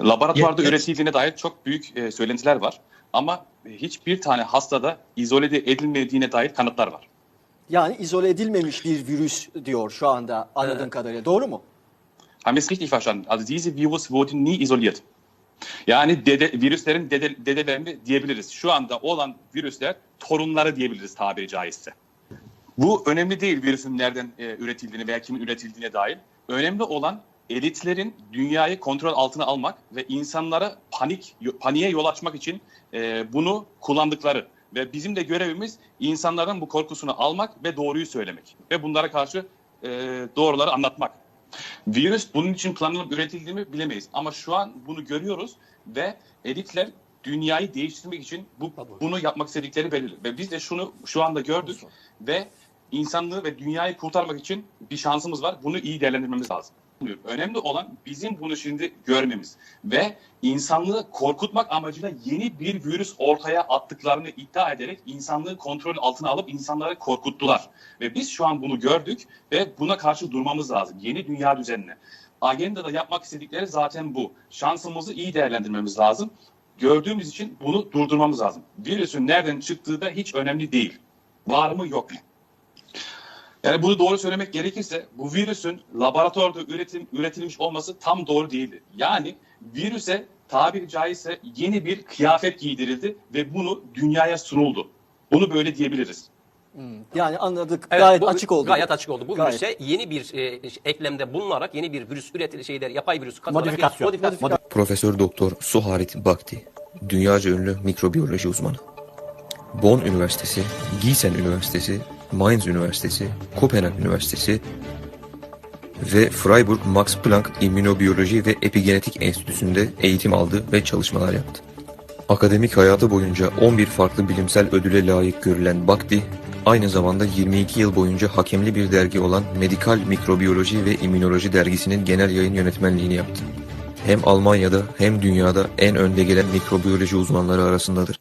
Laboratuvarda Ye- üretildiğine dair çok büyük e, söylentiler var. Ama hiçbir tane hastada izole edilmediğine dair kanıtlar var. Yani izole edilmemiş bir virüs diyor şu anda anladığım kadarıyla. Doğru mu? Haben wir es richtig verstanden? Also diese Virus wurde nie isoliert. Yani dede, virüslerin dede, dedelerini diyebiliriz. Şu anda olan virüsler torunları diyebiliriz tabiri caizse. Bu önemli değil virüsün nereden e, üretildiğini veya kimin üretildiğine dair. Önemli olan elitlerin dünyayı kontrol altına almak ve insanlara panik paniğe yol açmak için e, bunu kullandıkları ve bizim de görevimiz insanların bu korkusunu almak ve doğruyu söylemek ve bunlara karşı e, doğruları anlatmak. Virüs bunun için planlanıp üretildiğini bilemeyiz ama şu an bunu görüyoruz ve elitler dünyayı değiştirmek için bu bunu yapmak istedikleri belirli ve biz de şunu şu anda gördük ve insanlığı ve dünyayı kurtarmak için bir şansımız var. Bunu iyi değerlendirmemiz lazım. Önemli olan bizim bunu şimdi görmemiz ve insanlığı korkutmak amacıyla yeni bir virüs ortaya attıklarını iddia ederek insanlığı kontrol altına alıp insanları korkuttular. Ve biz şu an bunu gördük ve buna karşı durmamız lazım. Yeni dünya düzenine. Agendada yapmak istedikleri zaten bu. Şansımızı iyi değerlendirmemiz lazım. Gördüğümüz için bunu durdurmamız lazım. Virüsün nereden çıktığı da hiç önemli değil. Var mı yok mu? Yani bunu doğru söylemek gerekirse bu virüsün laboratuvarda üretim, üretilmiş olması tam doğru değildi. Yani virüse tabiri caizse yeni bir kıyafet giydirildi ve bunu dünyaya sunuldu. Bunu böyle diyebiliriz. Yani anladık. Evet, gayet bu- açık oldu. Gayet açık oldu. Bu Gayet. virüse yeni bir e, eklemde bulunarak yeni bir virüs üretil şeyler yapay virüs katılarak Modifikasyon. bir modifikasyon. Profesör Doktor Suharit Bhakti, dünyaca ünlü mikrobiyoloji uzmanı. Bonn Üniversitesi, Gießen Üniversitesi, Mainz Üniversitesi, Kopenhag Üniversitesi ve Freiburg Max Planck İmmünobiyoloji ve Epigenetik Enstitüsü'nde eğitim aldı ve çalışmalar yaptı. Akademik hayatı boyunca 11 farklı bilimsel ödüle layık görülen Bhakti, aynı zamanda 22 yıl boyunca hakemli bir dergi olan Medikal Mikrobiyoloji ve İmmünoloji dergisinin genel yayın yönetmenliğini yaptı. Hem Almanya'da hem dünyada en önde gelen mikrobiyoloji uzmanları arasındadır.